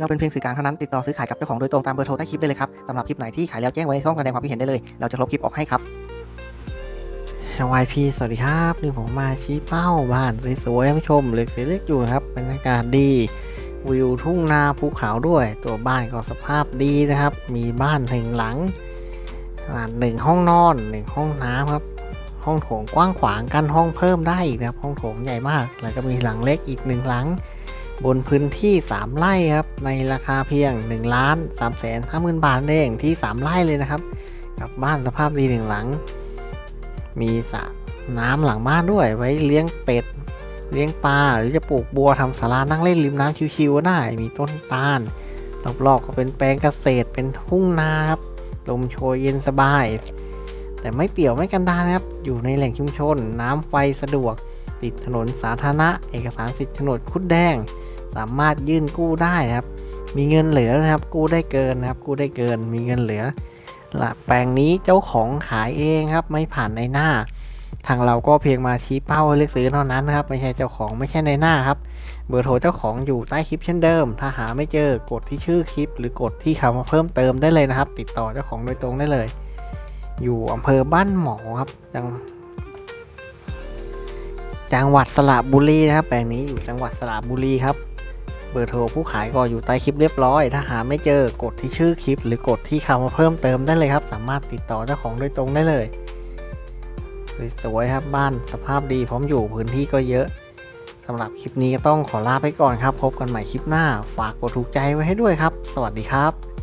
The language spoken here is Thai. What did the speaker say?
เราเป็นเพียงสื่อกลางเท่านั้นติดต่อซื้อขายกับเจ้าของโดยตรงตามเบอร์โทรใต้คลิปได้เลยครับสำหรับคลิปไหนที่ขายแล้วแจ้งไว้ในช่องแสดงความคิดเห็นได้เลย เราจะลบคลิปออกให้ครับวายพีสวัสดีครับนี่ผมมาชี้เป้าบ้านสวยๆให้ผู้ชมเล็กเสียเล็กอยู่นะครับบรรยากาศดีวิวทุ่งนาภูเขาด้วย ตัวบ้านก็สภาพดีนะครับ มีบ้านหนึ่งหลังหนึ่งห้องนอนหนึ่งห้องน้ำครับ ห้องโถงกว้างขวางกันห้องเพิ่มได้อีกนะครับ ห้องโถงใหญ่มาก แล้วก็มีหลังเล็กอีกหนึ่งหลัง บนพื้นที่ 3 ไร่ครับ ในราคาเพียง1ล้าน3แสนห้าหมื่นบาทเองที่ 3 ไร่เลยนะครับ กับบ้านสภาพดีหนึ่งหลัง มีสระน้ำหลังบ้านด้วยไว้เลี้ยงเป็ด เลี้ยงปลาหรือจะปลูกบัวทำศาลานั่งเล่นริมน้ำชิวๆก็ได้ มีต้นตาลรอบๆก็เป็นแปลงเกษตรเป็นทุ่งนาครับลมโชยเย็นสบาย แต่ไม่เปี่ยวไม่กันดารนะครับ อยู่ในแหล่งชุมชน น้ำไฟสะดวก ติดถนนสาธารณะ เอกสารสิทธิ์โฉนดคุดแดง สามารถยื่นกู้ได้นะครับ มีเงินเหลือนะครับ กู้ได้เกินนะครับ กู้ได้เกิน มีเงินเหลือละแปลงนี้เจ้าของขายเองครับ ไม่ผ่านในหน้า ทางเราก็เพียงมาชี้เป้าเลือกซื้อเท่านั้นนะครับ ไม่ใช่เจ้าของไม่ใช่ในหน้าครับ เบอร์โทรเจ้าของอยู่ใต้คลิปเช่นเดิม ถ้าหาไม่เจอกดที่ชื่อคลิป หรือกดที่คำว่าเพิ่มเติมได้เลยนะครับ ติดต่อเจ้าของโดยตรงได้เลย อยู่อำเภอบ้านหมอครับจัง จังหวัดสระบุรีนะครับ แปลงนี้อยู่จังหวัดสระบุรีครับ เบอร์โทรผู้ขายก็อยู่ใต้คลิปเรียบร้อย ถ้าหาไม่เจอกดที่ชื่อคลิป หรือกดที่คำว่าเพิ่มเติมได้เลยครับ สามารถติดต่อเจ้าของโดยตรงได้เลย สวยครับบ้านสภาพดีพร้อมอยู่พื้นที่ก็เยอะสำหรับคลิปนี้ก็ต้องขอลาไปก่อนครับ พบกันใหม่คลิปหน้า ฝากกดถูกใจไว้ให้ด้วยครับ สวัสดีครับ